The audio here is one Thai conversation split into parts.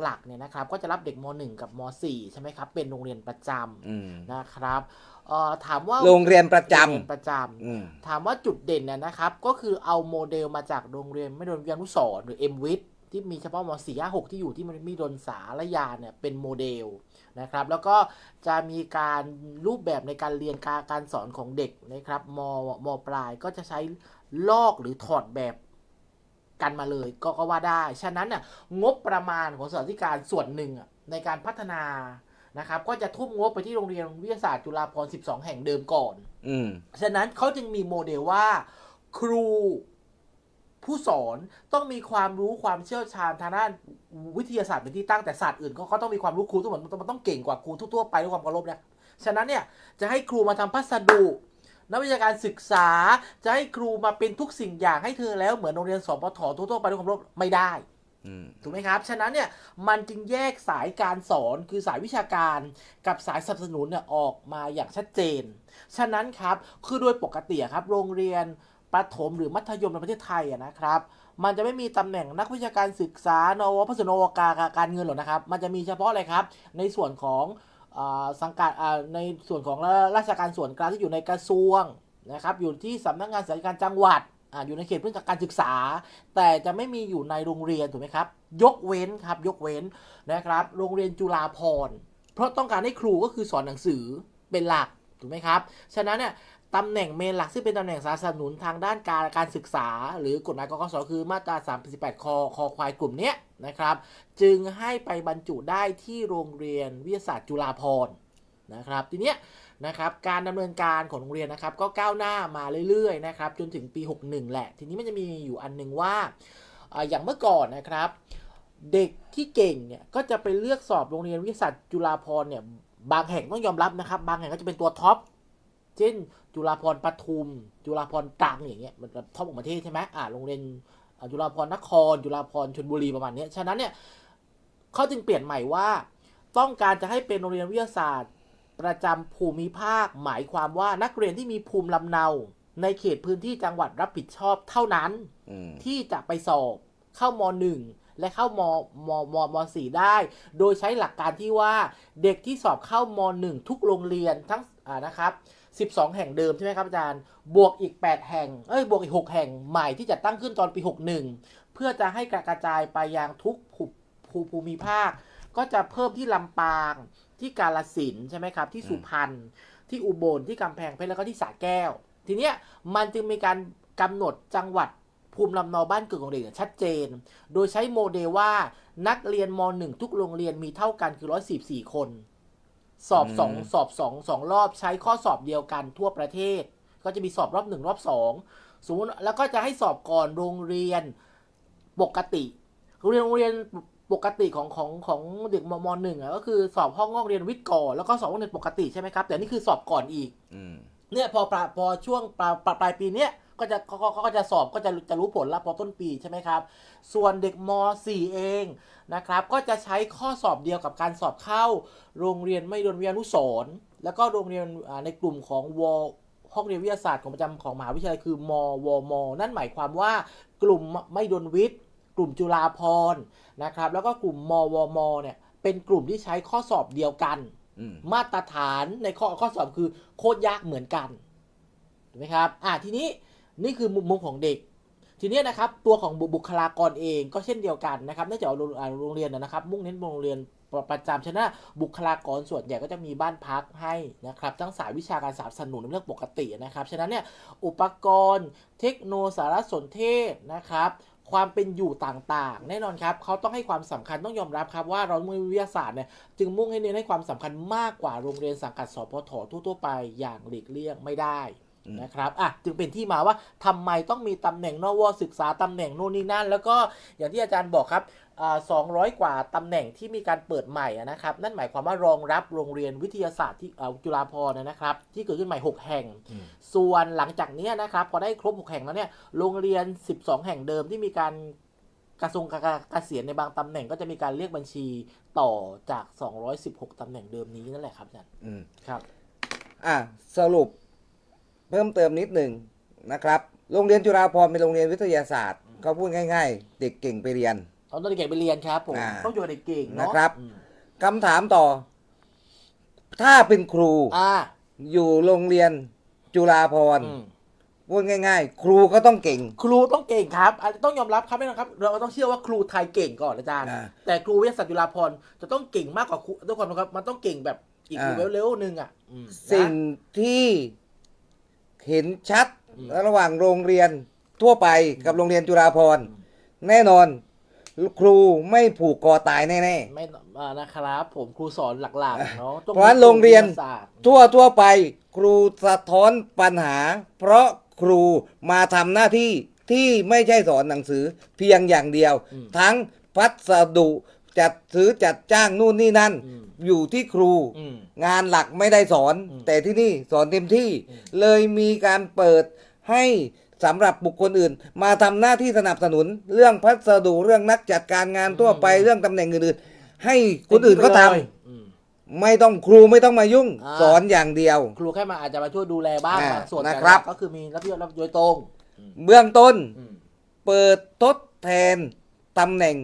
หลักๆเนี่ยนะครับก็จะรับเด็กม .1 กับม .4 ใช่ไหมครับ เป็นโรงเรียนประจอืมำนะครับเอ่อถามว่าโรงเรียนประจโรงเรียนประจำอืมถามว่าจุดเด่นเนี่ยนะครับ ก็คือเอาโมเดลมาจากโรงเรียนไม่โดนวิทยานุสรณ์หรือ m w i t ที่มีเฉพาะม .4 5 6 ที่อยู่ที่มันมีดนสาและยาเนี่ยเป็นโมเดลนะครับ แล้วก็จะมีการรูปแบบในการเรียนการการสอนของเด็กนะครับมมปลายก็จะใช้ลอกหรือถอดแบบ กันมาเลยก็ก็ว่าได้ ฉะนั้นน่ะงบประมาณของสถานธิการส่วนหนึ่งอะในการพัฒนานะครับ ก็จะทุ่มงบไปที่โรงเรียนวิทยาศาสตร์จุฬาภรณ์ 12 แห่งเดิมก่อน อืมฉะนั้นเขาจึงมีโมเดลว่า ครูผู้สอนต้องมีความรู้ความเชี่ยวชาญทางด้านวิทยาศาสตร์เป็นที่ตั้งแต่ศาสตร์อื่นเขาก็ต้องมีความรู้ครูทุกคนมันต้องเก่งกว่าครูทั่วๆไปด้วยความเคารพนะฉะนั้นเนี่ยจะให้ครูมาทำพัสดุ นักวิชาการศึกษาจะให้ครูมาเป็นทุกสิ่งอย่างให้เธอแล้วเหมือนโรงเรียนสปททั่วๆไปด้วยความเคารพไม่ได้อืมถูกไหมครับ ฉะนั้นเนี่ยมันจึงแยกสายการสอนคือสายวิชาการกับสายสนับสนุนเนี่ยออกมาอย่างชัดเจน ฉะนั้นครับคือโดยปกติอะครับโรงเรียนประถมหรือมัธยมในประเทศไทยอะนะครับ มันจะไม่มีตำแหน่งนักวิชาการศึกษา นวพสนวกาการเงินหรอกนะครับ มันจะมีเฉพาะอะไรครับ ในส่วนของอา สังกัดในส่วนของราชการส่วนกลางที่อยู่ในกระทรวงนะครับอยู่ที่สำนักงานสาธารณการจังหวัดออยู่ในเขตพื้นที่การศึกษา แต่จะไม่มีอยู่ในโรงเรียนถูกไหมครับ ยกเว้นครับยกเว้นนะครับ โรงเรียนจุฬาภรณ์เพราะต้องการให้ครูก็คือสอนหนังสือเป็นหลักถูกไหมครับ ฉะนั้นเนี่ย ตำแหน่งเมนหลักซึ่งเป็นตำแหน่งสนับสนุนทางด้านการการศึกษา หรือกฎหมายกกสคือมาตรา 38 คอคอควายกลุ่มเนี้ยนะครับ จึงให้ไปบรรจุได้ที่โรงเรียนวิทยาศาสตร์จุฬาภรณ์นะครับทีเนี้ยนะครับการดำเนินการของโรงเรียนนะครับก็ก้าวหน้ามาเรื่อยๆนะครับจนถึงปี 61 แหละ ทีนี้มันจะมีอยู่อันหนึงว่าอ่าอย่างเมื่อก่อนนะครับ เด็กที่เก่งเนี่ยก็จะไปเลือกสอบโรงเรียนวิทยาศาสตร์จุฬาภรณ์เนี่ยบางแห่งต้องยอมรับนะครับ บางแห่งก็จะเป็นตัวท็อป เช่น จุฬาภรณ์ปทุม จุฬาภรณ์ตรังอย่างเงี้ยมันจะท็อปของประเทศใช่ไหมอ่าโรงเรียนอ่าจุฬาภรณ์นคร จุฬาภรณ์ชลบุรีประมาณเนี้ยฉะนั้นเนี่ยเขาจึงเปลี่ยนใหม่ว่า ต้องการจะให้เป็นโรงเรียนวิทยาศาสตร์ ประจำภูมิภาค หมายความว่านักเรียนที่มีภูมิลำเนา ในเขตพื้นที่จังหวัดรับผิดชอบเท่านั้นอืมที่จะไปสอบเข้ามหนึ่งและเข้ามมมมสี่ได้ โดยใช้หลักการที่ว่าเด็กที่สอบเข้ามหนึ่งทุกโรงเรียนทั้งอ่านะครับ 12 แห่งเดิมใช่ไหมครับอาจารย์ บวกอีก 8 แห่ง เอ้ย บวกอีก 6 แห่งใหม่ที่จะตั้งขึ้นตอนปี 61 เพื่อจะให้กระจายไปยังทุกภูภูภูมิภาค ก็จะเพิ่มที่ลำปางที่กาลสินธุ์ใช่ไหมครับ ที่สุพรรณ ที่อุบล ที่กำแพงเพชร แล้วก็ที่สระแก้ว ทีเนี้ยมันจึงมีการกำหนดจังหวัดภูมิลำเนาบ้านเกิดของเด็กอย่างชัดเจน โดยใช้โมเดลว่านักเรียนม .1 ทุกโรงเรียนมีเท่ากันคือ 144 คน สอบสองอืมสอบสองสองรอบใช้ข้อสอบเดียวกันทั่วประเทศ ก็จะมีสอบรอบหนึ่งรอบสองสมมติแล้วก็จะให้สอบก่อนโรงเรียนปกติโรงเรียนโรงเรียนปกติของของของเด็กมมหนึ่งอะก็คือสอบห้องห้องเรียนวิทย์ก่อนแล้วก็สอบห้องเรียนปกติใช่ไหมครับแต่นี่คือสอบก่อนอีกอืมเนี่ยพอปลายพอช่วงปลายปลายปลายปีเนี้ย ก็จะเขาเขาก็จะสอบก็จะจะรู้ผลแล้วพอต้นปีใช่ไหมครับ ส่วนเด็กม .4 เองนะครับก็จะใช้ข้อสอบเดียวกับการสอบเข้า โรงเรียนไม่โดนวิทยานุสรณ์แล้วก็โรงเรียนอ่าในกลุ่มของวห้องเรียนวิทยาศาสตร์ของประจำของมหาวิทยาลัยคือมวม นั่นหมายความว่ากลุ่มไม่โดนวิทย์ กลุ่มจุฬาภรณ์นะครับ แล้วก็กลุ่มมวม เนี่ย เป็นกลุ่มที่ใช้ข้อสอบเดียวกันอืมมาตรฐานในข้อข้อสอบคือโคตรยากเหมือนกันถูกไหมครับ อ่าทีนี้ นี่คือมุมมองของเด็ก ทีนี้นะครับตัวของบุคลากรเองก็เช่นเดียวกันนะครับเนื่องจากว่าโรงอ่าโรงเรียนนะครับ มุ่งเน้นโรงเรียนประจำฉะนั้นบุคลากรส่วนใหญ่ก็จะมีบ้านพักให้นะครับทั้งสายวิชาการสนับสนุนในเรื่องปกตินะครับ ฉะนั้นเนี่ยอุปกรณ์เทคโนสารสนเทศนะครับ ความเป็นอยู่ต่างๆ แน่นอนครับเขาต้องให้ความสำคัญต้องยอมรับครับว่าเราเมืองวิทยาศาสตร์เนี่ยจึงมุ่งให้เน้นให้ความสำคัญมากกว่าโรงเรียนสังกัดสพททั่วๆไปอย่างหลีกเลี่ยงไม่ได้ นะครับอะจึงเป็นที่มาว่าทำไมต้องมีตำแหน่งนวศึกษาตำแหน่งโน่นนี่นั่น แล้วก็อย่างที่อาจารย์บอกครับอ่า200กว่าตำแหน่งที่มีการเปิดใหม่อะนะครับ นั่นหมายความว่ารองรับโรงเรียนวิทยาศาสตร์ที่อ่าจุฬาภรณ์นะครับ ที่เกิดขึ้นใหม่ 6 แห่งอืมส่วนหลังจากเนี้ยนะครับพอได้ครบ 6 แห่งแล้วเนี่ยโรงเรียน 12 แห่งเดิมที่มีการกระทรวงกเกษียณในบางตำแหน่งก็จะมีการเรียกบัญชีต่อจาก 216ตำแหน่งเดิมนี้นั่นแหละครับอาจารย์อืมครับอะสรุป เพิ่มเติมนิดหนึ่งนะครับ โรงเรียนจุฬาภรณ์เป็นโรงเรียนวิทยาศาสตร์เขาพูดง่าย ๆ เด็กเก่งไปเรียน ตอนเด็กๆไปเรียนครับผม อ่า ต้องอยู่กับเด็กเก่งเนาะนะครับอืมคำถามต่อ ถ้าเป็นครูอ่าอยู่โรงเรียนจุฬาภรณ์อืมพูดง่าย ๆ ครูก็ต้องเก่ง ครูต้องเก่งครับอันต้องยอมรับครับไม่นะครับ เราต้องเชื่อว่าครูไทยเก่งก่อนอาจารย์ อ่าแต่ครูวิทยาศาสตร์จุฬาภรณ์จะต้องเก่งมากกว่าครูทุกคนนะครับ มันต้องเก่งแบบอีกอ่า เลเวลหนึ่งอะอืมสิ่งนะที่ เห็นชัดอืมระหว่างโรงเรียนทั่วไปกับโรงเรียนจุฬาภรณ์อืมแน่นอน ครูไม่ผูกคอตายแน่ไม่อ่านะครับผมครูสอนหลักๆเนาะต้องเพราะฉะนั้นโรงเรียนวิทาศาสตร์ๆทั่วทั่วไป ครูสะท้อนปัญหา เพราะครูมาทำหน้าที่ที่ไม่ใช่สอนหนังสือเพียงอย่างเดียว อืม ทั้งพัสดุ จัดซื้อจัดจ้างนู่นนี่นั่นอืมอยู่ที่ครูอืมงานหลักไม่ได้สอนอืมแต่ที่นี่สอนเต็มที่อืมเลยมีการเปิดให้สำหรับบุคคลอื่น มาทำหน้าที่สนับสนุน เรื่องพัสดุเรื่องนักจัดการงานทั่วไปเรื่องตำแหน่งอื่นๆให้คนอื่นเขาทต็มที่ไปเลยอืมำไม่ต้องครูไม่ต้องมายุ่ง อ่า สอนอย่างเดียว ครูแค่มาอาจจะมาช่วยดูแลบ้างอ่าบางส่วนนะครับ แต่หลักก็คือมีรับผิดชอบรับโดยตรงอืมเบื้องต้นอืมเปิดทดแทนตำแหน่ง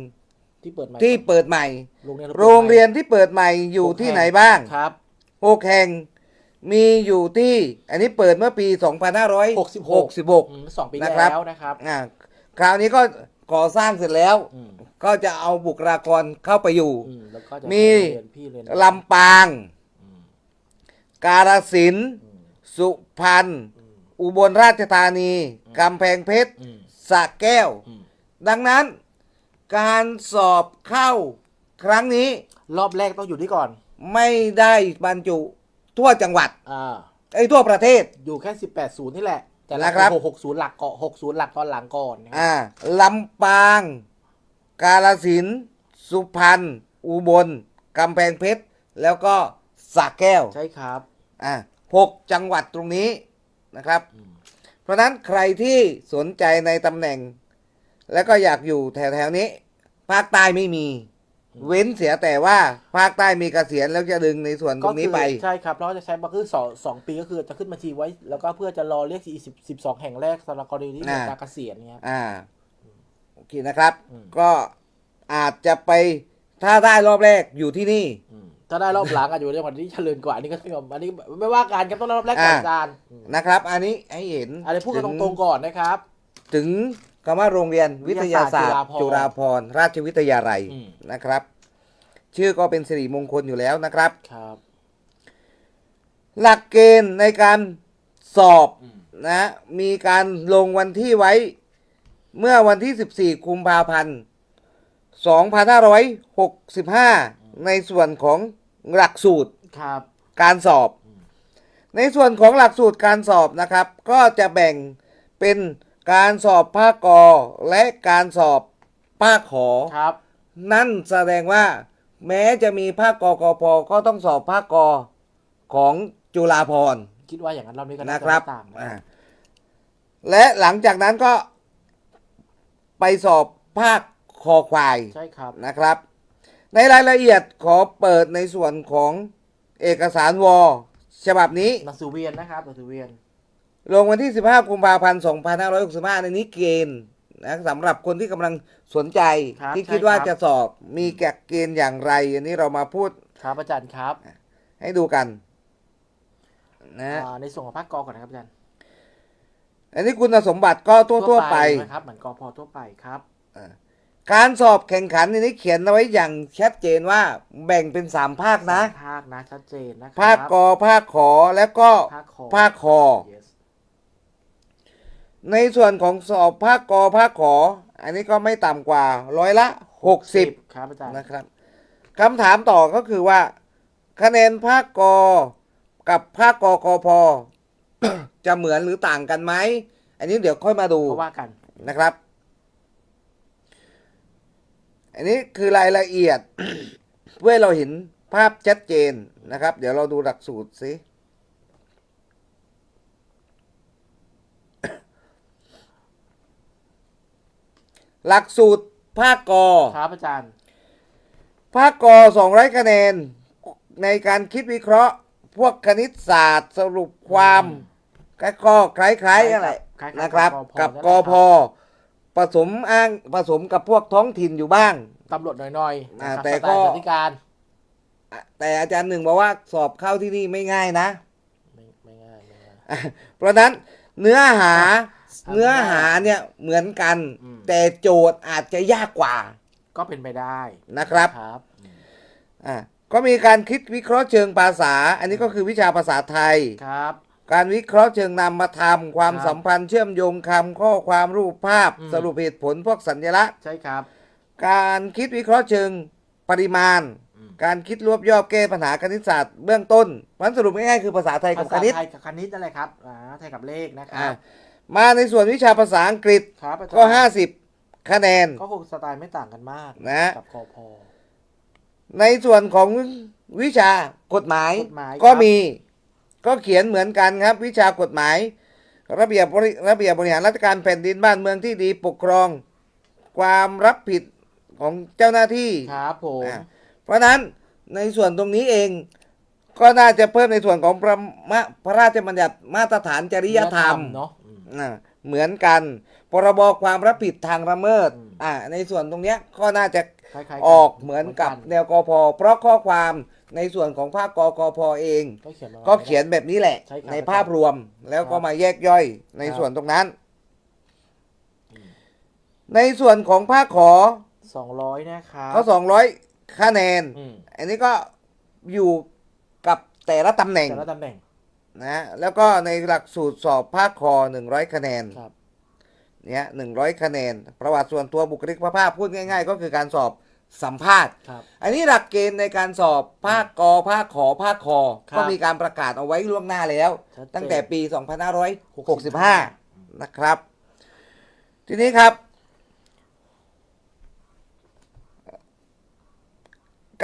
ที่เปิดใหม่ที่เปิดใหม่ โรงเรียนโรงเรียนที่เปิดใหม่อยู่ที่ไหนบ้างครับหกแห่งมีอยู่ที่ อันนี้เปิดเมื่อปี 2566อืมสองปีนะครับแล้วนะครับอ่าคราวนี้ก็ก่อสร้างเสร็จแล้วอืมก็จะเอาบุคลากรเข้าไปอยู่อืมแล้วก็จะมีเรียนพี่เรียนลำปางอืมกาฬสินธุ์อืมสุพรรณอืมอุบลราชธานีอืมกำแพงเพชรอืมสระแก้วอืมดังนั้น การสอบเข้าครั้งนี้รอบแรกต้องอยู่ที่ก่อนไม่ได้บรรจุทั่วจังหวัดอ่าไอ้ยทั่วประเทศ อยู่แค่สิบแปดศูนย์นี่แหละ แต่ละนะครับหกหกศูนย์หลักเกาะหกศูนย์หลักตอนหลังก่อนนะครับอ่าลำปาง กาฬสินธุ์สุพรรณอุบลกำแพงเพชร แล้วก็สระแก้ว ใช่ครับ อ่าหกจังหวัดตรงนี้นะครับ อืม เพราะฉะนั้นใครที่สนใจในตำแหน่ง แล้วก็อยากอยู่แถวๆนี้ ภาคใต้ไม่มี เว้นเสียแต่ว่าภาคใต้มีเกษียณแล้วจะดึงในส่วนตรงนี้ไปก็คือใช่ครับแล้วก็จะใช้บัคคือสองสองปีก็คือจะขึ้นบัญชีไว้ แล้วก็เพื่อจะรอเรียกสี่สิบสิบสองแห่งแรกสำหรับกรณีที่มีอ่าการเกษียณเนี่ยครับอ่าโอเคนะครับอืมก็อาจจะไปถ้าได้รอบแรกอยู่ที่นี่อืมถ้าได้รอบหลังอาจจะอยู่ในจังหวัดที่เจริญกว่าอันนี้ก็ต้องยอมอันนี้ไม่ว่ากันครับต้องได้รอบแรกก่อนอ่าอาจารย์อืมนะครับ อันนี้ให้เห็นอันนี้พูดกันถึตรงๆก่อนนะครับ ถึง คำว่าโรงเรียนวิทยาศาสตร์วิทยาศาสตร์จุฬาภรณ์ราชวิทยาลัยอืมนะครับ ชื่อก็เป็นสิริมงคลอยู่แล้วนะครับครับ หลักเกณฑ์ในการสอบอืมนะ มีการลงวันที่ไว้ เมื่อวันที่ 14 กุมภาพันธ์ 2565 ในส่วนของหลักสูตรครับการสอบ ในส่วนของหลักสูตรการสอบนะครับ ก็จะแบ่งเป็น การสอบภาคกอและการสอบภาคขอ ครับ นั่นแสดงว่า แม้จะมีภาคกกพก็ต้องสอบภาคกอของจุฬาภรณ์คิดว่าอย่างนั้นรอบนี้ก็นะน่าจะครับไม่ต่างนะอ่าและหลังจากนั้นก็ไปสอบภาคคอควาย ใช่ครับ นะครับ ในรายละเอียดขอเปิดในส่วนของเอกสารวอฉบับนี้ หนังสือเวียนนะครับหนังสือเวียน ลงวันที่ 15กุมภาพันธ์2565ในนี้เกณฑ์นะสำหรับคนที่กำลังสนใจ ครับที่ใช่คิดว่าครับจะสอบมีแกะเกณฑ์อย่างไร อันนี้เรามาพูดครับอาจารย์ครับให้ดูกันนะอ่าในส่วนของภาคกอก่อนนะครับอาจารย์อันนี้คุณสมบัติก็ทั่วๆไป นะครับเหมือนกอพอทั่วไปครับการสอบแข่งขันในนี้เขียนเอาไว้อย่างชัดเจนว่าแบ่งเป็นสามภาคนะ ภาคนะชัดเจนนะครัภาคกอภาคขอแล้วก็ภาคคอภาคคอ yes ในส่วนของสอบภาคกอภาคขอ อันนี้ก็ไม่ต่ำกว่าร้อยละ 60 ครับอาจารย์นะครับคำถามต่อก็คือว่า คะแนนภาคกอกับภาคกอกอพอ จะเหมือนหรือต่างกันไหม อันนี้เดี๋ยวค่อยมาดูก็ว่ากันนะครับ อันนี้คือรายละเอียด เพื่อให้เราเห็นภาพชัดเจนนะครับ เดี๋ยวเราดูหลักสูตรสิ หลักสูตรภาคกอครับอาจารย์ ภาคกอสองร้อยคะแนน ในการคิดวิเคราะห์ พวกคณิตศาสตร์สรุปความอืมก็ก็คล้ายๆกันแหละคล้ายๆนะครับ กักับบกกพพผสมอ้างผสมกับพวกท้องถิ่นอยู่บ้าง ตำรวจหน่อยๆอ่านะครับแต่สไตก็ล์สันติการอะแต่อาจารย์หนึ่งบอกว่าสอบเข้าที่นี่ไม่ง่ายนะ ไม่ไม่ง่ายไม่ง่าย เพราะฉะนั้นเนื้อหาอะ เนื้อหาเนี่ยเหมือนกัน อืม แต่โจทย์อาจจะยากกว่าก็เป็นไปได้นะครับ ครับอืมอะก็มีการคิดวิเคราะห์เชิงภาษา อันนี้ก็คือวิชาภาษาไทย ครับ การวิเคราะห์เชิงนามธรรมความครับสัมพันธ์เชื่อมโยงคำข้อความรูปภาพ อืม สรุปเหตุผลพวกสัญลักษณ์ ใช่ครับการคิดวิเคราะห์เชิงปริมาณ อืมการคิดรวบยอบแก้ปัญหาคณิตศาสตร์เบื้องต้นมันสรุปง่ายๆคือภาษาไทยกับภาคษาณิตไทยกับคณิตนั่นแหละครับอ่าไทยกับเลขนะคอะรับ มาในส่วนวิชาภาษาอังกฤษครับอาจารย์ก็ 50 คะแนน ก็คงสไตล์ไม่ต่างกันมากนะ กับคอพอในส่วนของวิชากฎหมายกฎหมายก็ครับมีก็เขียนเหมือนกันครับ วิชากฎหมาย ระเบียบบริระเบียบบริหารราชการแผ่นดินบ้านเมืองที่ดีปกครอง ความรับผิดของเจ้าหน้าที่ครับผม อะเพราะฉะนั้นในส่วนตรงนี้เองก็น่าจะเพิ่มในส่วนของพระมะพระราชบัญญัติมาตรฐานจริยธรรม เนาะ อืมอะเหมือนกันพรบความรับผิดทางละเมิดอืมอะในส่วนตรงเนี้ยก็น่าจะคล้ายๆออกเหมือนกับแนวกอพอเพราะข้อความในส่วนของภาคกกพเอง ก็เขียนมาก็เขียนแบบนี้แหละใช่ครับในภาพรวมแล้วก็มาแยกย่อยในครับส่วนตรงนั้นอืมในส่วนของภาคขอสองร้อยนะครับเขาสองร้อยคะแนนอืมอันนี้ก็อยู่กับแต่ละตำแหน่งแต่ละตำแหน่ง นะแล้วก็ในหลักสูตรสอบภาคคอ100คะแนนครับเนี่ยหนึ่งร้อยคะแนน ประวัติส่วนตัวบุคลิกภาพพูดง่าย ๆ ก็คือการสอบสัมภาษณ์ ครับ อันนี้หลักเกณฑ์ในการสอบภาคกอภาคขอภาคคอครับก็มีการประกาศเอาไว้ล่วงหน้าแล้ว ชัดเจนตั้งแต่ปี 2565 นะครับ ทีนี้ครับ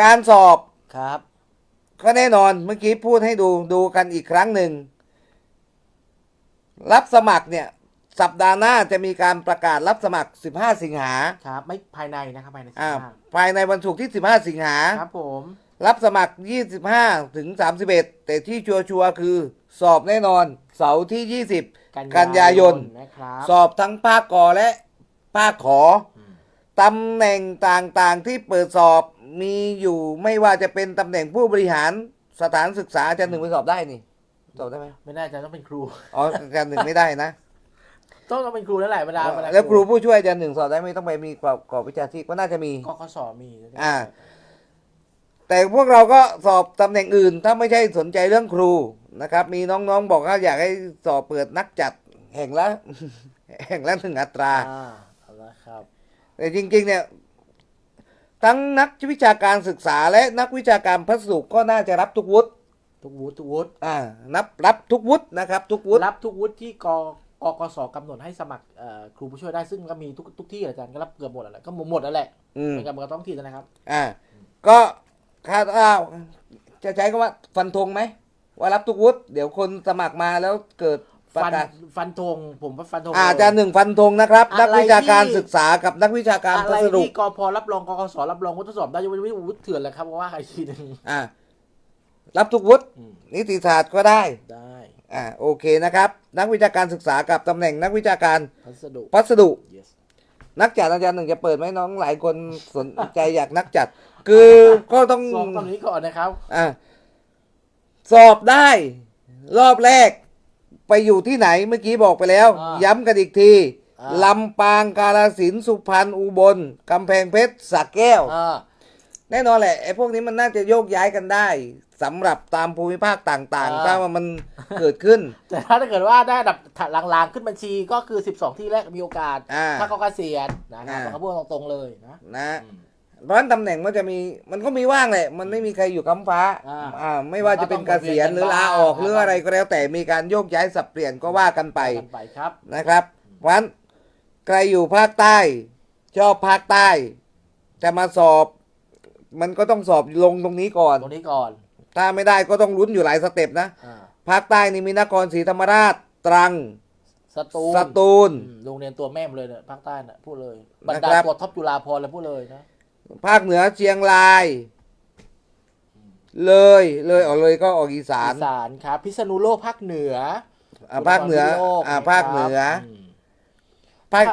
การสอบครับ ก็แน่นอนเมื่อกี้พูดให้ดูดูกันอีกครั้งหนึ่ง รับสมัครเนี่ย สัปดาห์หน้าจะมีการประกาศรับสมัคร 15 สิงหาครับ ไม่ภายในนะครับภายในสิบอ่าห้าภายในวันศุกร์ที่ 15 สิงหา ครับผม รับสมัคร 25 ถึง 31 แต่ที่ชัวร์ๆคือ สอบแน่นอน เสาร์ที่ 20 กันยายน นะครับสอบทั้งภาคกอและภาคขอมตำแหน่งต่างๆที่เปิดสอบ มีอยู่ไม่ว่าจะเป็นตำแหน่งผู้บริหารสถานศึกษาอาจารย์หนึ่งไปสอบได้นี่สอบได้ไหมไม่แน่ใจต้องเป็นครู อ๋ออาจารย์หนึ่งไม่ได้นะ ต้องต้องเป็นครูแล้วแหละเวลาเวลาแล้วครูผู้ช่วยอาจารย์หนึ่งสอบได้ไม่ต้องไปมีกรอบกรอบวิชาชีพก็น่าจะมีก็ข้อสอบมีอ่า แต่พวกเราก็สอบตำแหน่งอื่น ถ้าไม่ใช่สนใจเรื่องครูนะครับ มีน้องๆบอกว่าอยากให้สอบเปิดนักจัดแห่งละแห่งละหนึ่งอัตราอ่าเอาละครับ แต่จริงๆเนี่ย ทั้งนักวิชาการศึกษาและนักวิชาการพัสดุก็น่าจะรับทุกวุฒิทุกวุฒิทุกวุฒิอ่านับรับทุกวุฒินะครับ ทุกวุฒิรับทุกวุฒิที่กกกสกำหนดให้สมัครเอ่อครูผู้ช่วยได้ซึ่งก็มีทุกทุกที่อาจารย์ก็รับเกือบหมดแล้วแหละก็หมดแล้วแหละอืมเหมือนกับมันก็ต้องที่นะครับ อ่า ก็คาดว่าจะใช้คำว่าฟันธงไหมว่ารับทุกวุฒิเดี๋ยวคนสมัครมาแล้วเกิดประ ฟันกาศฟันธงผมว่าฟันธงอาจารย์หนึ่งฟันธงนะครับ นักอะไรวิชาการที่ศึกษากับนักวิชาการอะพัไรสดุที่กพรับรองกกสรับรองวุฒิทดสอบได้ยังไม่วุฒิเถื่อนเลยครับเพราะว่าใครทีหนึ่งอ่ารับทุกวุฒิอืมนิติศาสตร์ก็ได้ได้อ่าโอเคนะครับ นักวิชาการศึกษากับตำแหน่งนักวิชาการพัสดุพัสดุ yes นักจัดอาจารย์หนึ่งจะเปิดไหมน้องหลายคนสนใจอยากนักจัด คือก็ต้องสอบตอนนี้ก่อนนะครับอ่าสอบได้ รอบแรกไป อยู่ที่ไหนเมื่อกี้บอกไปแล้ว อ่าย้ำกันอีกทีอ่า ลำปางกาลสินธุ์สุพรรณอุบลกำแพงเพชรสระแก้ว อ่า แน่นอนแหละไอ้พวกนี้มันน่าจะโยกย้ายกันได้สำหรับตามภูมิภาคต่างๆถ้าว่ามันเกิดขึ้น แต่ถ้าเกิดว่าได้อันดับลางๆ ขึ้นบัญชีก็คือ 12 ที่แรกมีโอกาส อ่าถ้าเขาเกษียณนะครับอ่าเขาพูดตรงๆเลยนะ นะ อืม ร้านตำแหน่งมันจะมีมันก็มีว่างแหละมันไม่มีใครอยู่คำฟ้าอ่าอ่าไม่ว่าจะเป็นเกษียณหรือลาออกมันก็ต้องหรืออะไรก็แล้ว แต่มีการโยกย้ายสับเปลี่ยนก็ว่ากันไปกันไปครับ นะครับ เพราะฉะนั้นใครอยู่ภาคใต้ชอบภาคใต้จะมาสอบ มันก็ต้องสอบลงตรงนี้ก่อน ตรงนี้ก่อนถ้าไม่ได้ก็ต้องลุ้นอยู่หลายสเต็ปนะอ่าภาคใต้นี่มีนครศรีธรรมราชตรังสตูลสตูล อืมโรงเรียนตัวแม่มเลยเนี่ยภาคใต้น่ะพูดเลยบรรนะดาครับ ตัวท็อปจุฬาภรณ์เลยพูดเลยนะ ภาคเหนือเชียงราย เลยเลยออกเลยก็ออกอีสานอีสานครับ พิษณุโลกภาคเหนืออ่าภาคเหนือพิษณุโลกอ่าภาคเหนือมภาค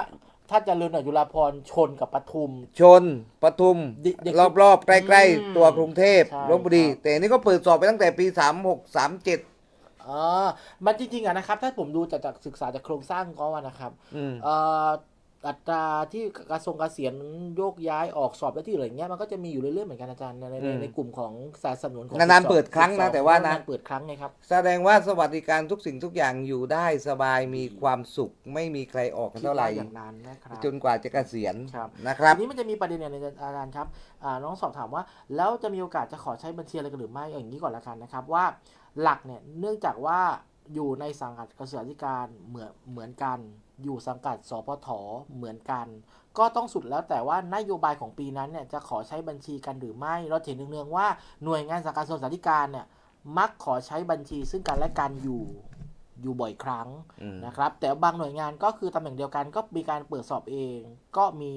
ถ้าเจริญกับจุฬาภรณ์ชนกับปทุม ชนปทุมดิเด็กรอบๆ ใกล้อืมๆตัวกรุงเทพใช่ลบบุรีครับแต่อันนี้ก็เปิดสอบไปตั้งแต่ปีสามหกสามเจ็ดอ่ามันจริงๆอะนะครับ ถ้าผมดูจากจากศึกษาจากโครงสร้างก็ว่านะครับอืมเอ่อ อัตราที่กระทรวงเกษียณโยกย้ายออกสอบและที่อะไรอย่างเงี้ยมันก็จะมีอยู่เรื่อยๆเหมือนกันอาจารย์ในในอืมในกลุ่มของสายสนับสนุนของนานๆ12เปิดครั้งนะ12แต่ว่านะนานๆเปิดครั้งไงครับแสดงว่าสวัสดิการทุกสิ่งทุกอย่างอยู่ได้สบายมีความสุขไม่มีใครออกกันเท่าไหร่คิดว่อย่างนั้นนะครับจนกว่าจะเกษียณครับนะครับทีนี้มันจะมีประเด็นอย่างหนึงอาจารย์ครับอ่าน้องสอบถามว่า แล้วจะมีโอกาสจะขอใช้บัญชีอะไรกันหรือไม่อย่างนี้ก่อนละกันนะครับว่าหลักเนี่ยเนื่องจากว่า อยู่ในสังกัดกระทรวงศึกษาธิการเหมือนเหมือนกัน อยู่สังกัดสพทเหมือนกัน ก็ต้องสุดแล้วแต่ว่านโยบายของปีนั้นเนี่ยจะขอใช้บัญชีกันหรือไม่ เราจะเห็นเนืองๆว่าหน่วยงานสังกัดกระทรวงศึกษาธิการเนี่ยมักขอใช้บัญชีซึ่งกันและกันอยู่อยู่บ่อยครั้งอืมนะครับ แต่บางหน่วยงานก็คือตำแหน่งเดียวกันก็มีการเปิดสอบเอง ก็มี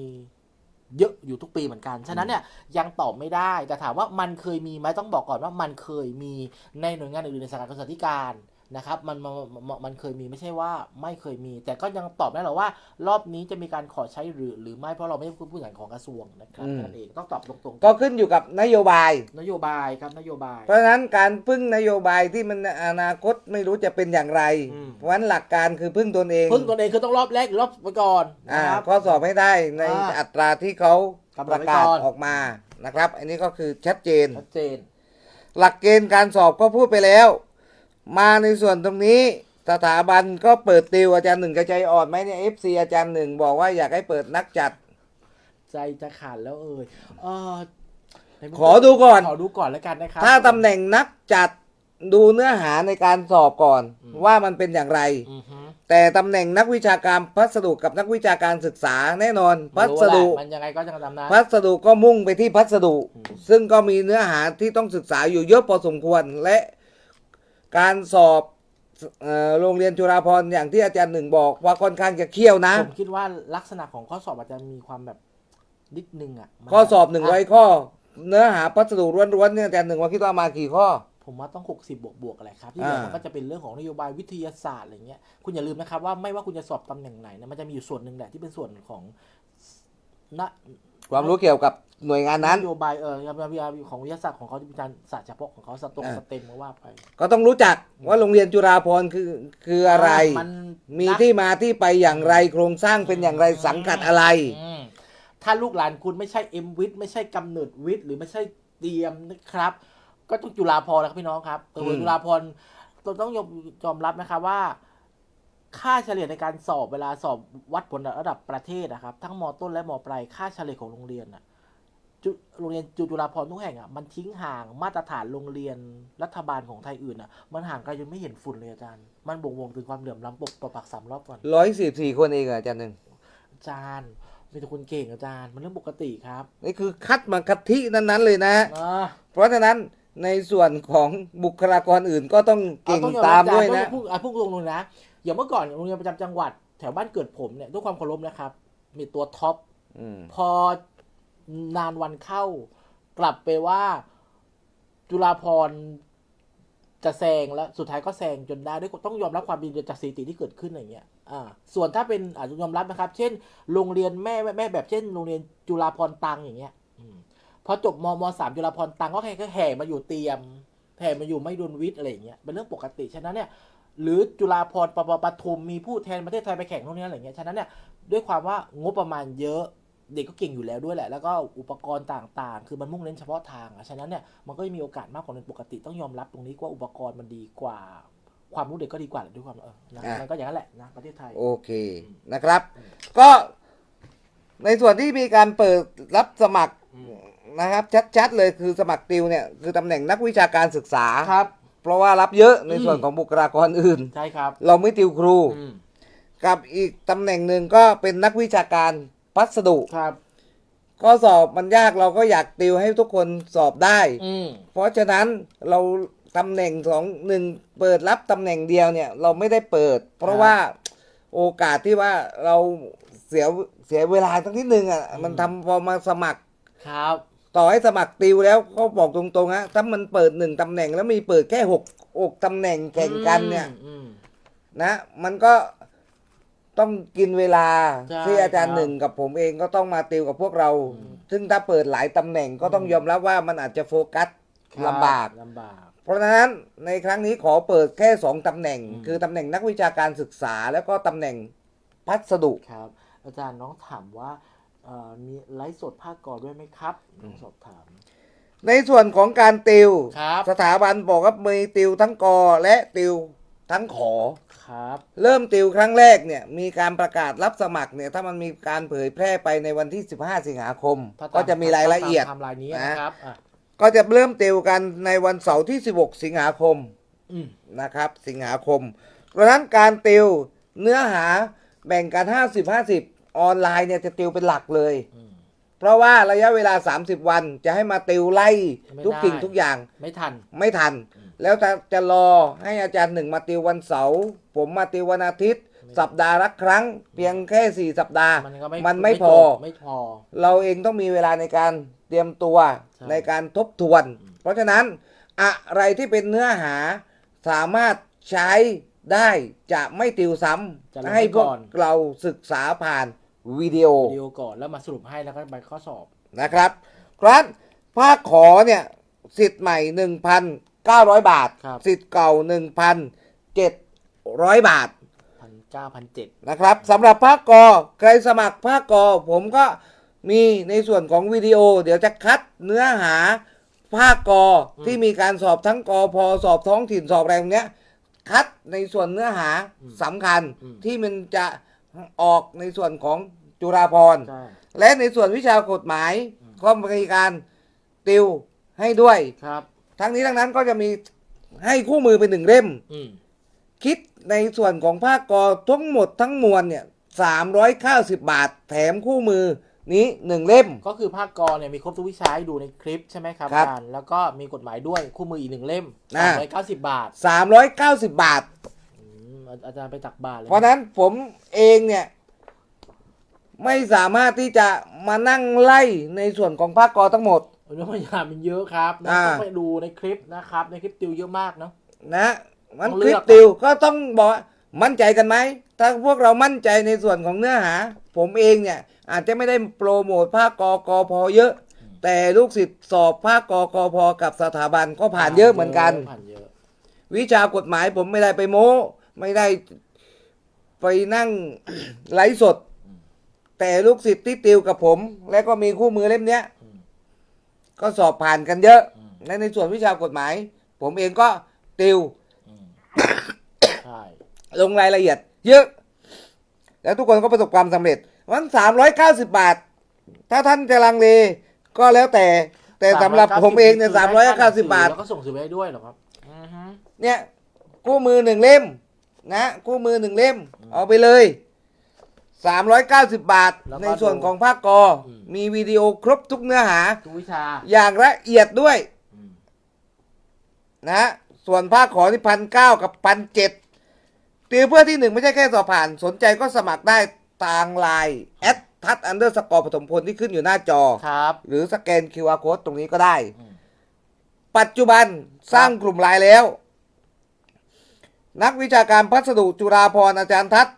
เยอะอยู่ทุกปีเหมือนกัน ฉะนั้นเนี่ยยังตอบไม่ได้ แต่ถามว่ามันเคยมีไหมต้องบอกก่อนว่ามันเคยมีในหน่วยงานอื่นๆในสังกัดกระทรวงศึกษาธิการ นะครับมันมันมันมันเคยมีไม่ใช่ว่าไม่เคยมี แต่ก็ยังตอบไม่ได้หรอกว่า รอบนี้จะมีการขอใช้หรือหรือไม่เพราะเราไม่ใช่ผู้บริหารของกระทรวงนะครับอืมนั่นเองต้องตอบตรงๆก็ขึ้นอยู่กับนโยบายนโยบายครับนโยบาย เพราะฉะนั้นการพึ่งนโยบายที่มันอนาคตไม่รู้จะเป็นอย่างไรอืมเพราะฉะนั้นหลักการคือพึ่งตนเองพึ่งตนเองคือต้องรอบแรกหรือรอบไปก่อนอ่านะครับข้อสอบให้ได้ในอ่าอัตราที่เขากำหนปดระไว้กาศก่อนออกมานะครับ อันนี้ก็คือชัดเจนชัดเจน หลักเกณฑ์การสอบก็พูดไปแล้ว มาในส่วนตรงนี้สถาบันก็เปิดติวอาจารย์หนึ่งกระใจอ่อนไหมเนี่ยเอฟซีอาจารย์หนึ่งบอกว่าอยากให้เปิดนักจัด ใจจะขาดแล้วเอ่ยเออในมุมขอดูก่อน ขอดูก่อนแล้วกันนะครับ ถ้าตำแหน่งนักจัดดูเนื้อหาในการสอบก่อนอืมว่ามันเป็นอย่างไรอือฮึแต่ตำแหน่งนักวิชาการพัสดุกับนักวิชาการศึกษาแน่นอน พัสดุไม่รู้แหละมันยังไงก็จะทำนั้นพัสดุก็มุ่งไปที่พัสดุอืมซึ่งก็มีเนื้อหาที่ต้องศึกษาอยู่เยอะพอสมควรและ การสอบเอ่อโรงเรียนจุฬาภรณ์อย่างที่อาจารย์หนึ่งบอกว่าค่อนข้างจะเขี้ยวนะ ผมคิดว่าลักษณะของข้อสอบอาจจะมีความแบบนิดนึงอะมันข้อสอบหนึ่งร้อยข้อ เนื้อหาพัสดุล้วนๆเนี่ยอาจารย์หนึ่งว่าคิดว่ามากี่ข้อ ผมว่าต้อง 60 บวกบวกๆอะไรครับที่เหลืออ่ามัมันก็จะเป็นเรื่องของนโยบายวิทยาศาสตร์อะไรเงี้ยคุณอย่าลืมนะครับว่าไม่ว่าคุณจะสอบตำแหน่งไหนนะมันจะมีอยู่ส่วนหนึ่งแหละที่เป็นส่วนของนะ ความรู้เกี่ยวกับหน่วยงานนั้น นโยบายเออของวิทยาศาสตร์ของเขาที่เป็นการศาสตร์เฉพาะของเขาสตรงอ่า สเต็มก็ว่าไปก็ต้องรู้จักว่าโรงเรียนจุฬาภรณ์คือคืออะไร มันมีนักที่มาที่ไปอย่างไรโครงสร้างเป็นอย่างไรสังกัดอะไร อืมถ้าลูกหลานคุณไม่ใช่เอ็มวิทไม่ใช่กำเนิดวิทย์หรือไม่ใช่เตรียมนะครับ ก็ต้องจุฬาภรณ์แล้วครับพี่น้องครับเอออืมจุฬาภรณ์เราต้องยอมยอมรับนะครับว่า ค่าเฉลี่ยในการสอบเวลาสอบวัดผลระดับประเทศนะครับ ทั้งมต้นและมปลายค่าเฉลี่ยของโรงเรียนอะจุโรงเรียนจุจุฬาภรณ์ทุกแห่งอะมันทิ้งห่างมาตรฐานโรงเรียนรัฐบาลของไทยอื่นอะมันห่างไกลจนไม่เห็นฝุ่นเลยอาจารย์ มันบ่งบอกถึงความเหลื่อมล้ำปกต่อปากสามรอบก่อนร้อยสิบสี่คนเองเหรออาจารย์หนึ่งอาจารย์มีแต่คนเก่งอาจารย์มันเรื่องปกติครับนี่คือคัดมากะทินั้นๆเลยนะอ่าเพราะฉะนั้นในส่วนของบุคลากรอื่นก็ต้องเก่งออตามอด้วยอาจารนะต้องพูดอะพูดตรงๆนะ อย่างเมื่อก่อนโรงเรียนประจำจังหวัดแถวบ้านเกิดผมเนี่ยด้วยความเคารพนะครับ มีตัวท็อปอืมพอนานวันเข้ากลับไปว่าจุฬาพรณ์จะแซงแล้วสุดท้ายก็แซงจนได้ด้วยต้องยอมรับความดีจากสถิติที่เกิดขึ้นอย่างเงี้ยอ่าส่วนถ้าเป็นอาจจะยอมรับนะครับ เช่น โรงเรียนแม่แม่แม่แบบเช่น โรงเรียนจุฬาพรณ์ตังอย่างเงี้ยอืมพอจบมมสามจุฬาพรณ์ตังก็แค่ก็แห่มาอยู่เตรียมแห่มาอยู่ไม่ดุลวิทย์อะไรอย่างเงี้ยเป็นเรื่องปกติฉะนั้นเนี่ย หรือจุฬาพรณ์ปปปทุมมีผู้แทนประเทศไทยไปแข่งตรงนี้อะไรเงี้ยฉะนั้นเนี่ยด้วยความว่างบประมาณเยอะเด็กก็เก่งอยู่แล้วด้วยแหละ แล้วก็อุปกรณ์ต่างๆ คือมันมุ่งเน้นเฉพาะทางอะฉะนั้นเนี่ยมันก็มีโอกาสมากกว่าเป็นปกติต้องยอมรับตรงนี้ว่าอุปกรณ์มันดีกว่า ความรู้เด็กก็ดีกว่าแหละด้วยความเออนะอะมันก็อย่างนั้นแหละนะประเทศไทยโอเคนะครับ ก็ในส่วนที่มีการเปิดรับสมัครอืมนะครับ ชัดๆเลยคือสมัครติวเนี่ยคือตำแหน่งนักวิชาการศึกษาครับ เพราะว่ารับเยอะในอืมส่วนของบุคลากรอื่น ใช่ครับ เราไม่ติวครูอืมกับอีกตำแหน่งหนึ่งก็เป็นนักวิชาการพัสดุครับข้อสอบมันยากเราก็อยากติวให้ทุกคนสอบได้อืมเพราะฉะนั้นเราตำแหน่งสองหนึ่งเปิดรับตำแหน่งเดียวเนี่ย เราไม่ได้เปิด เพราะว่าโอกาสที่ว่าเราเสียเสียเวลาสักนิดนึงอะมันทำพอมาสมัครครับ ต่อให้สมัครติวแล้วเขาบอกตรงๆฮะถ้ามันเปิดหนึ่งตำแหน่ง แล้วมีเปิดแค่หกอกตำแหน่งแข่งกันเนี่ยอืม นะ มันก็ต้องกินเวลาใช่ที่อาจารครัย์บ หนึ่งกับผมเองก็ต้องมาติวกับพวกเราอืมซึ่งถ้าเปิดหลายตำแหน่งก็ต้องอืมยอมรับว่ามันอาจจะโฟกัสครับลำบาก ลำบาก เพราะฉะนั้นในครั้งนี้ขอเปิดแค่สองตำแหน่ง อืม คือตำแหน่งนักวิชาการศึกษา แล้วก็ตำแหน่งพัสดุ ครับ อาจารย์น้องถามว่าเอ่อ มีไลฟ์สดภาคกอด้วยไหมครับน้องสอบถาม ในส่วนของการติว ครับ สถาบันบอกว่ามีติวทั้งกอและติวทั้งขอ ครับ เริ่มติวครั้งแรกเนี่ยมีการประกาศรับสมัครเนี่ยถ้ามันมีการเผยแพร่ไปในวันที่ 15 สิงหาคม ถ้าตก็จะมีรายละเอียด ตามไทม์ไลน์นี้นะครับอะก็จะเริ่มติวกันในวันเสาร์ที่ 16 สิงหาคม อืมนะครับสิงหาคม เพราะฉะนั้นการติวเนื้อหาแบ่งกัน 50-50 ออนไลน์เนี่ยจะติวเป็นหลักเลย อืม เพราะว่าระยะเวลา 30 วันจะให้มาติวไล่ไม่ทุกได้ สิ่งทุกอย่างไม่ทัน ไม่ทัน อืม แล้วจะจะรอให้อาจารย์หนึ่งมาติววันเสาร์ผมมาติววันอาทิตย์ไม่สัปดาห์ละครั้ง เพียงแค่ 4 สัปดาห์ มันก็ไม่มันไม่พอ จบไม่พอ เราเองต้องมีเวลาในการเตรียมตัวใช่ในการทบทวน อืม เพราะฉะนั้นอะไรที่เป็นเนื้อหาสามารถใช้ได้จะไม่ติวซ้จะลงำให้ให้พวกก่อน เราศึกษาผ่าน วิดีโอวิดีโอก่อนแล้วมาสรุปให้แล้วก็ไปข้อสอบนะครับเพราะฉะนั้นภาคขอเนี่ยสิทธิ์ใหม่ 1,900 บาทครับสิทธิ์เก่า 1,700 บาทพันเก้าพันเจ็ดนะครับสำหรับภาคกอใครสมัครภาคกอผมก็มีในส่วนของวิดีโอ เดี๋ยวจะคัดเนื้อหาภาคกอที่มีการสอบทั้งกอพอสอบท้องถิ่นสอบอะไรพวกเนี้ย คัดในส่วนเนื้อหาสำคัญที่มันจะ ออกในส่วนของจุฬาภรณ์ ใช่ และในส่วนวิชากฎหมายก็มีการติวให้ด้วย ครับ ทั้งนี้ทั้งนั้นก็จะมีให้คู่มือเป็นหนึ่งเล่ม อืมคิดในส่วนของภาคกอทั้งหมดทั้งมวลเนี่ยสามร้อยเก้าสิบบาท แถมคู่มือนี้หนึ่งเล่ม ก็คือภาคกอเนี่ยมีครบทุกวิชาให้ดูในคลิปใช่ไหมครับครับอาจารย์แล้วก็มีกฎหมายด้วยคู่มืออีกหนึ่งเล่มอ่าสามร้อยเก้าสิบบาท สามร้อยเก้าสิบบาท อืมอาอาจารย์ไปตักบาทเลยเพราะฉะนั้นผมเองเนี่ย ไม่สามารถที่จะมานั่งไล่ในส่วนของภาคกอทั้งหมดเรื่องพยายามมันเยอะครับนะอ่า ต้องไปดูในคลิปนะครับ ในคลิปติวเยอะมากเนาะ นะมันต้องคเลืลิอปกติวก็ต้องบอกว่ามั่นใจกันไหม ถ้าพวกเรามั่นใจในส่วนของเนื้อหา ผมเองเนี่ยอาจจะไม่ได้โปรโมทภาคกอกอพอเยอะ แต่ลูกศิษย์สอบภาคกอกอพอกับสถาบันก็ผ่านเยอะเหมือนกัน ผ่านเยอะวิชากฎหมายผมไม่ได้ไปโม้ ไม่ได้ไปนั่งไลฟ์สด แต่ลูกศิษย์ที่ติวกับผม และก็มีคู่มือเล่มเนี้ยอืมก็สอบผ่านกันเยอะอืมและในส่วนวิชากฎหมาย ผมเองก็ติวอืมใช่ลงรายละเอียด เยอะ แล้วทุกคนก็ประสบความสำเร็จวันสามร้อยเก้าสิบบาท ถ้าท่านจะลังเล ก็แล้วแต่ แต่สำหรับผมเองเนี่ยสามร้อยเก้าสิบบาท แล้วก็ส่งสือไปให้ด้วยเหรอครับ อือฮึเนี่ยคู่มือหนึ่งเล่ม นะคู่มือหนึ่งเล่ม เอาไปเลยสามร้อยเก้าสิบบาทในส่วนของภาคกอมีวิดีโอครบทุกเนื้อหา ทุกวิชาอย่างละเอียดด้วยอืมนะส่วนภาคขอที่พันเก้ากับพันเจ็ดติวเพื่อที่หนึ่งไม่ใช่แค่สอบผ่าน สนใจก็สมัครได้ทางไลน์แอดทัดอันเดอร์สกอร์ปฐมพลที่ขึ้นอยู่หน้าจอ ครับหรือสแกน QR Code ตรงนี้ก็ได้ อืม ปัจจุบันสร้างกลุ่มไลน์แล้ว นักวิชาการพัสดุจุฬาพรณ์อาจารย์ทัศน์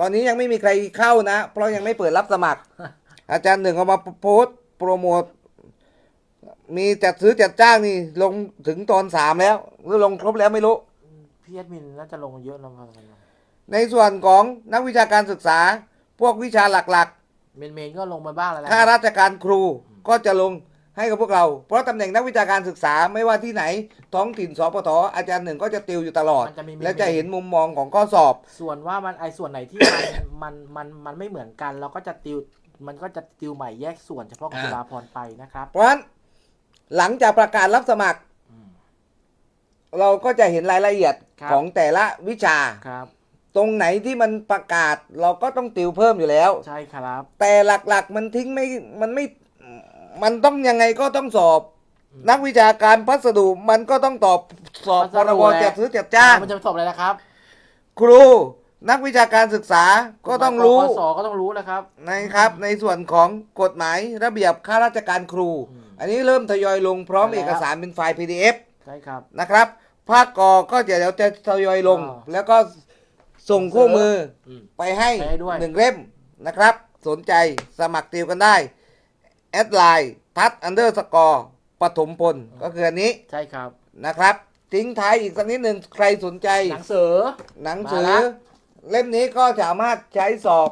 ตอนนี้ยังไม่มีใครเข้านะ เพราะยังไม่เปิดรับสมัคร อาจารย์หนึ่งเอามาโพสต์โปรโมทมีจัดซื้อจัดจ้างนี่ลงถึงตอนสามแล้วหรือลงครบแล้วไม่รู้ พี่แอดมินน่าจะลงเยอะแล้วมั้งในส่วนของนักวิชาการศึกษา พวกวิชาหลักเมนเมนๆก็ลงมาบ้างแล้วๆนะข้าราชการครูก็จะลง ให้กับพวกเรา เพราะตำแหน่งนักวิชาการศึกษาไม่ว่าที่ไหน ท้องถิ่นสปทอาจารย์หนึ่งก็จะติวอยู่ตลอด มันจะมี และจะเห็นมุมมองของข้อสอบ ส่วนว่ามันไอส่วนไหนที่มัน มันมันมันไม่เหมือนกัน เราก็จะติวมันก็จะติวใหม่แยกส่วนเฉพาะกับอ่า จุฬาพรณ์ไปนะครับเพราะฉะนั้นหลังจากประกาศรับสมัคร อืม เราก็จะเห็นรายละเอียดครับ ของแต่ละวิชา ครับ ตรงไหนที่มันประกาศเราก็ต้องติวเพิ่มอยู่แล้ว ใช่ครับ แต่หลักๆมันทิ้งไม่ มันไม่ มันต้องยังไงก็ต้องสอบอืมนักวิชาการพัสดุมันก็ต้องตอบสอบพพัสรดุบแหละ จัดซื้อจัดจ้างมันจะไปสอบอะไรนะครับ ครู นักวิชาการศึกษาก็ต้องรู้กศก็ต้องรู้แล้วครับ นะครับ ในส่วนของกฎหมายระเบียบข้าราชการครู อืมอันนี้เริ่มทยอยลงพร้อมใช่แล้ว เอกสารเป็นไฟล์ PDF ใช่ครับ นะครับภาคกอก็จะเดี๋ยวจะทยอยลง อ่า แล้วก็ส่งคู่มือ อืม ไปให้ไปให้ด้วย หนึ่งเล่มนะครับ สนใจสมัครติวกันได้ แอดไลน์ทัดอันเดอร์สกอร์ปฐมพล ก็คืออันนี้ใช่ครับ นะครับ ทิ้งท้ายอีกสักนิดหนึ่งใครสนใจ หนังสือ หนังสือ มาละ เล่มนี้ก็สามารถใช้สอบ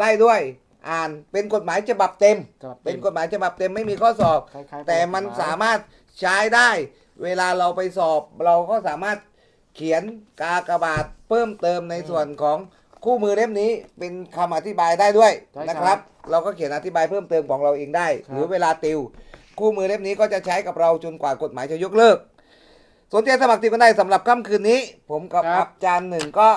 ได้ด้วย อ่านเป็นกฎหมายฉบับเต็ม ฉบับเต็มเป็นกฎหมายฉบับเต็มไม่มีข้อสอบ คล้ายๆแต่มันสามารถใช้ได้ เวลาเราไปสอบ เราก็สามารถเขียนกากบาทเพิ่มเติมในส่วนของคู่มือเล่มนี้เป็นคำอธิบายได้ด้วยใช่นะครับ เราก็เขียนอธิบายเพิ่มเติมของเราเองได้ครับหรือเวลาติว คู่มือเล่มนี้ก็จะใช้กับเราจนกว่ากฎหมายจะยกเลิก สนใจสมัครติวกันได้สำหรับค่ำคืนนี้ ผมกับครับอาจารย์หนึ่งก็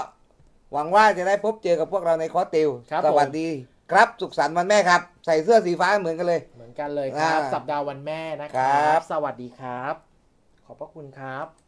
หวังว่าจะได้พบเจอกับพวกเราในคอร์สติว ครับสวัสดีครับสุขสันต์วันแม่ครับ ใส่เสื้อสีฟ้าเหมือนกันเลย เหมือนกันเลยครับ อ่าสัปดาห์วันแม่นะคครัรับ บ สวัสดีครับ ขอบพระคุณครับ